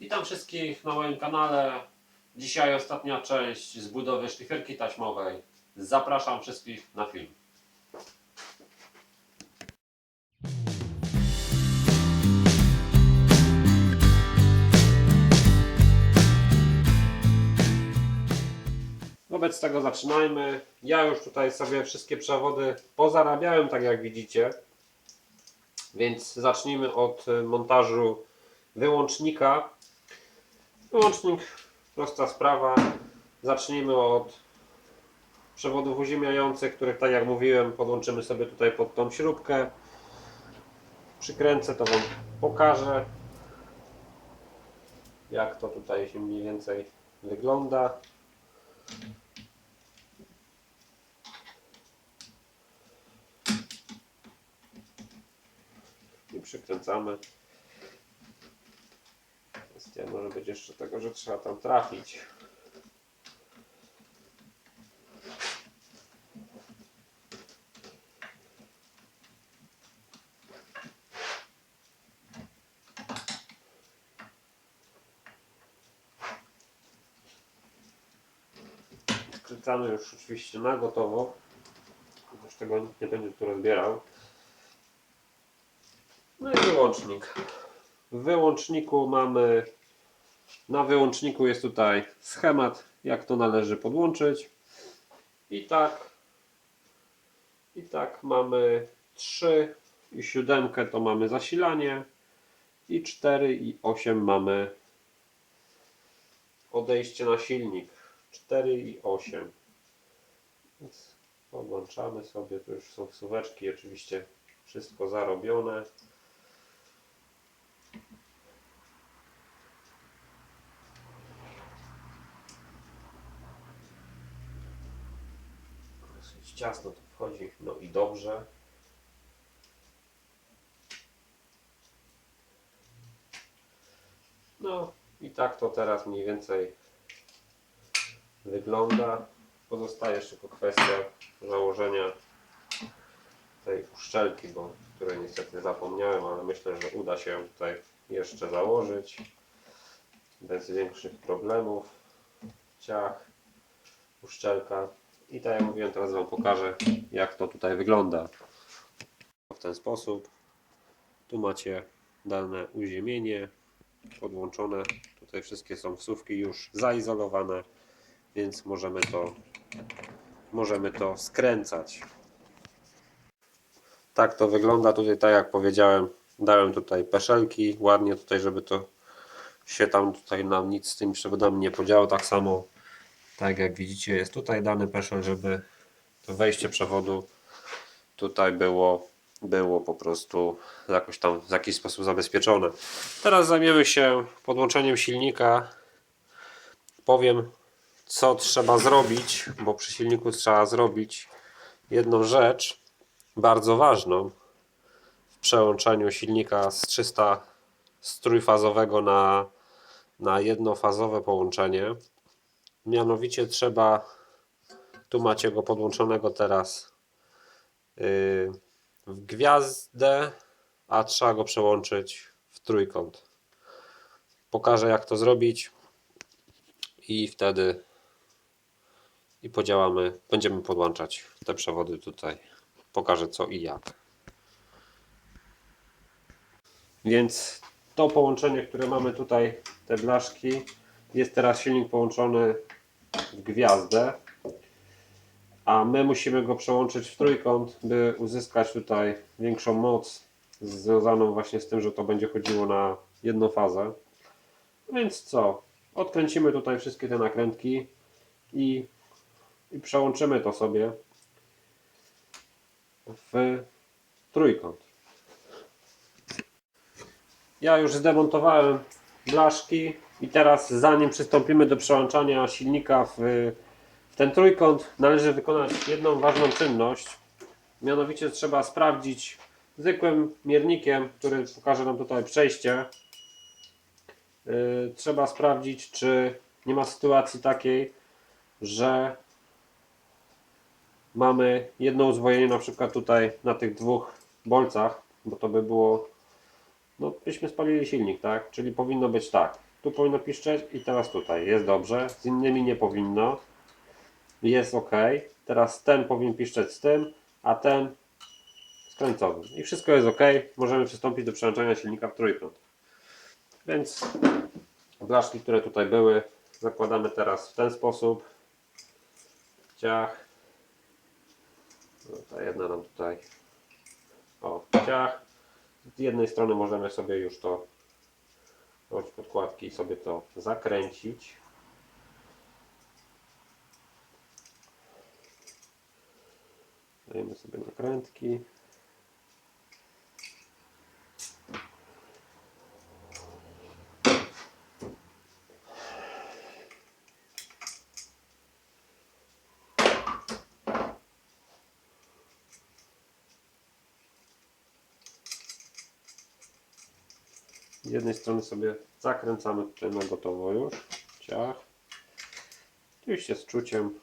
Witam wszystkich na moim kanale. Dzisiaj ostatnia część z budowy szlifierki taśmowej. Zapraszam wszystkich na film. Wobec tego zaczynajmy. Ja już tutaj sobie wszystkie przewody pozarabiałem, tak jak widzicie. Więc zacznijmy od montażu wyłącznika. Wyłącznik, prosta sprawa. Zacznijmy od przewodów uziemiających, których tak jak mówiłem podłączymy sobie tutaj pod tą śrubkę. Przykręcę, to Wam pokażę jak to tutaj się mniej więcej wygląda. I przykręcamy. Kwestia może być jeszcze tego, że trzeba tam trafić. Skręcamy już oczywiście na gotowo. Już tego nikt nie będzie tu rozbierał. No i wyłącznik. W wyłączniku mamy, na wyłączniku jest tutaj schemat, jak to należy podłączyć. I tak, i tak mamy 3 i 7 to mamy zasilanie i 4 i 8 mamy odejście na silnik. 4 i 8. Więc podłączamy sobie, tu już są wsuweczki, oczywiście wszystko zarobione. Dosyć ciasno wchodzi, no i dobrze. No i tak to teraz mniej więcej wygląda. Pozostaje jeszcze tylko kwestia założenia tej uszczelki, bo której niestety zapomniałem, ale myślę, że uda się ją tutaj jeszcze założyć bez większych problemów. Ciach, uszczelka i tak jak mówiłem, teraz Wam pokażę jak to tutaj wygląda. W ten sposób. Tu macie dane uziemienie podłączone. Tutaj wszystkie są wsówki już zaizolowane, więc możemy to, możemy to skręcać. Tak to wygląda. Tutaj, tak jak powiedziałem, dałem tutaj peszelki ładnie tutaj, żeby to się tam tutaj nam nic z tymi przewodami nie podziało. Tak samo, tak jak widzicie, jest tutaj dany peszel, żeby to wejście przewodu tutaj było, było po prostu jakoś tam w jakiś sposób zabezpieczone. Teraz zajmiemy się podłączeniem silnika. Powiem, co trzeba zrobić, bo przy silniku trzeba zrobić jedną rzecz bardzo ważną w przełączeniu silnika z 300 z trójfazowego na, na jednofazowe połączenie. Mianowicie trzeba, tu macie go podłączonego teraz yy, w gwiazdę, a trzeba go przełączyć w trójkąt. Pokażę jak to zrobić i wtedy i podziałamy, będziemy podłączać te przewody tutaj. Pokażę co i jak. Więc to połączenie, które mamy tutaj, te blaszki, jest teraz silnik połączony w gwiazdę, a my musimy go przełączyć w trójkąt, by uzyskać tutaj większą moc związaną właśnie z tym, że to będzie chodziło na jedną fazę. Więc co? Odkręcimy tutaj wszystkie te nakrętki i, i przełączymy to sobie w trójkąt. Ja już zdemontowałem blaszki i teraz zanim przystąpimy do przełączania silnika w, w ten trójkąt należy wykonać jedną ważną czynność. Mianowicie trzeba sprawdzić zwykłym miernikiem, który pokaże nam tutaj przejście. Yy, trzeba sprawdzić czy nie ma sytuacji takiej, że mamy jedno uzwojenie na przykład tutaj na tych dwóch bolcach, bo to by było no byśmy spalili silnik, tak? Czyli powinno być tak. Tu powinno piszczeć i teraz tutaj. Jest dobrze. Z innymi nie powinno. Jest ok. Teraz ten powinien piszczeć z tym, a ten z krańcowym. I wszystko jest ok. Możemy przystąpić do przełączania silnika w trójkąt. Więc blaszki, które tutaj były, zakładamy teraz w ten sposób. Ciach. No, ta jedna nam tutaj. O, ciach. Z jednej strony możemy sobie już to od podkładki i sobie to zakręcić. Dajemy sobie nakrętki. Z jednej strony sobie zakręcamy tutaj na gotowo już. Ciach. Oczywiście z czuciem.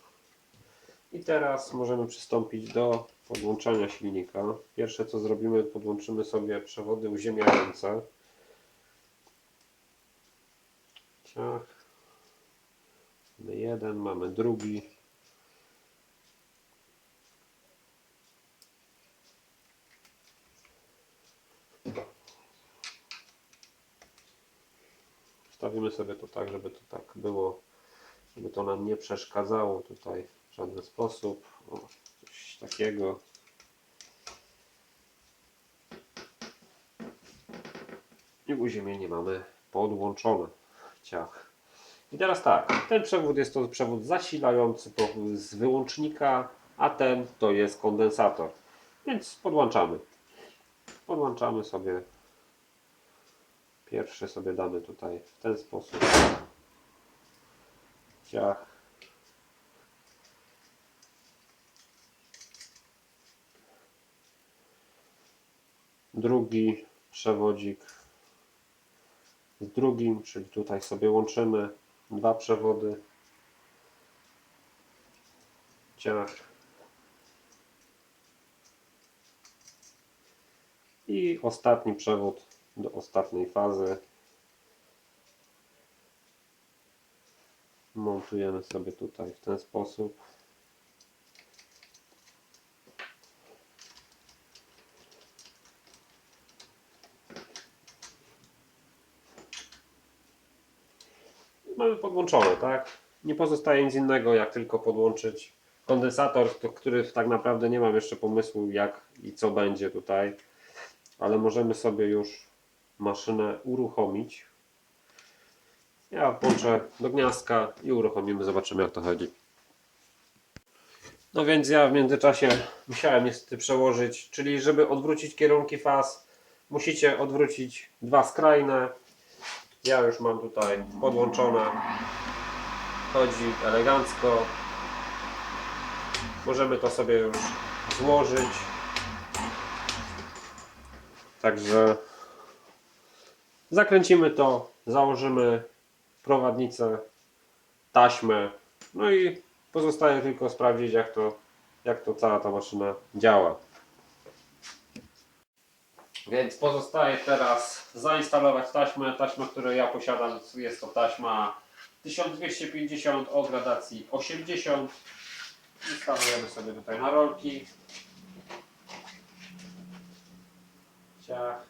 I teraz możemy przystąpić do podłączania silnika. Pierwsze co zrobimy, podłączymy sobie przewody uziemiające. Ciach. Mamy jeden, mamy drugi. Wstawimy sobie to tak, żeby to tak było, żeby to nam nie przeszkadzało tutaj w żaden sposób. O, coś takiego. I uziemienie mamy podłączone. Ciach. I teraz tak, ten przewód jest to przewód zasilający z wyłącznika, a ten to jest kondensator. Więc podłączamy. Podłączamy sobie Pierwszy sobie damy tutaj w ten sposób. Ciach. Drugi przewodzik z drugim, czyli tutaj sobie łączymy dwa przewody. Ciach. I ostatni przewód do ostatniej fazy. Montujemy sobie tutaj w ten sposób. Mamy podłączone, tak? Nie pozostaje nic innego, jak tylko podłączyć kondensator, to- który tak naprawdę nie mam jeszcze pomysłu, jak i co będzie tutaj, ale możemy sobie już maszynę uruchomić. Ja włączę do gniazdka i uruchomimy, zobaczymy jak to chodzi. No więc ja w międzyczasie musiałem niestety przełożyć, czyli żeby odwrócić kierunki faz, musicie odwrócić dwa skrajne. Ja już mam tutaj podłączone. Chodzi elegancko. Możemy to sobie już złożyć. Także zakręcimy to, założymy prowadnicę, taśmę, no i pozostaje tylko sprawdzić jak to, jak to cała ta maszyna działa. Więc pozostaje teraz zainstalować taśmę. Taśmę, którą ja posiadam, jest to taśma 1250 o gradacji 80. Instalujemy sobie tutaj na rolki. Ciach.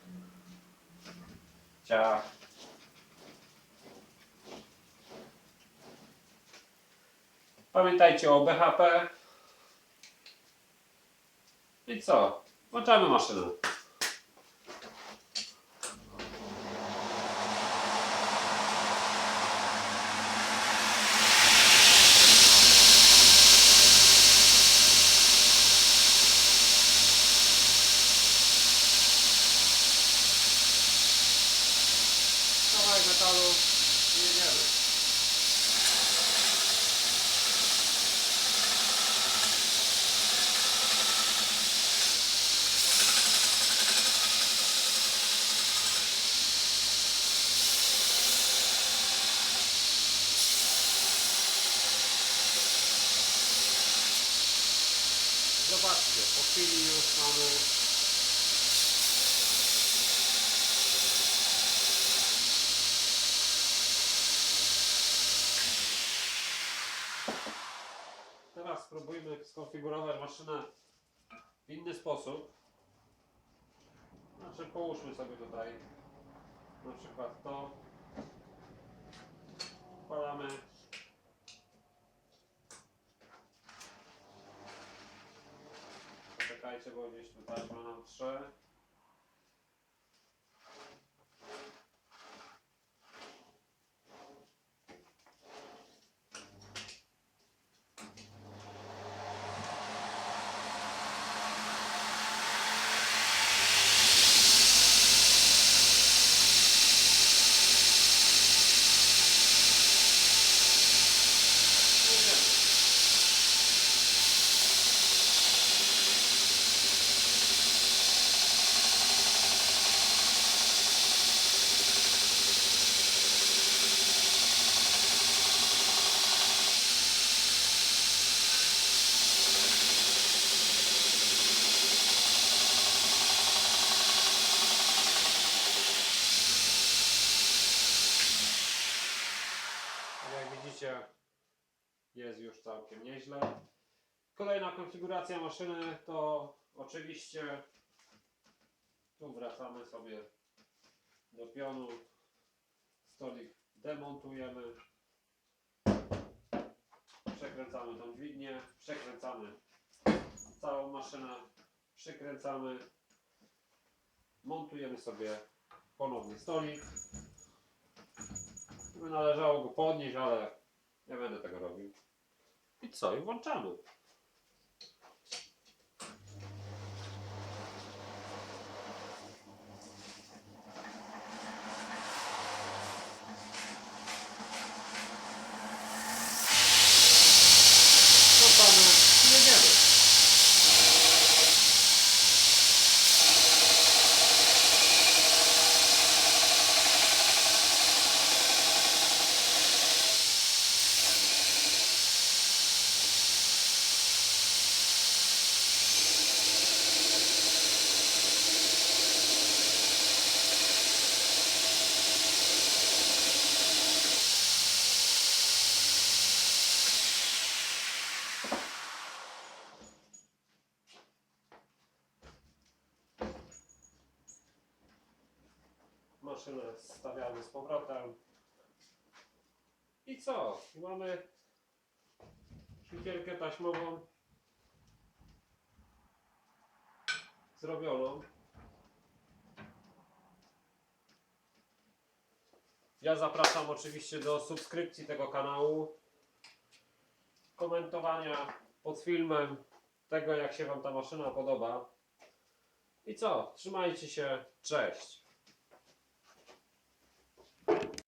Ciach. Pamiętajcie o BHP. I co? Włączamy maszynę. Po chwili już mamy Teraz spróbujmy skonfigurować maszynę w inny sposób. Znaczy połóżmy sobie tutaj na przykład to. Wkładamy Czekajcie, bo gdzieś tu taśma nam trze. Jest już całkiem nieźle. Kolejna konfiguracja maszyny to oczywiście tu wracamy sobie do pionu. Stolik demontujemy. Przekręcamy tą dźwignię, przekręcamy całą maszynę, przykręcamy, montujemy sobie ponownie stolik. Należało go podnieść, ale nie będę tego robił. I co? I włączamy i jedziemy. Maszynę stawiamy z powrotem. I co? Mamy szpicielkę taśmową zrobioną. Ja zapraszam oczywiście do subskrypcji tego kanału, komentowania pod filmem tego jak się Wam ta maszyna podoba. I co? Trzymajcie się, cześć!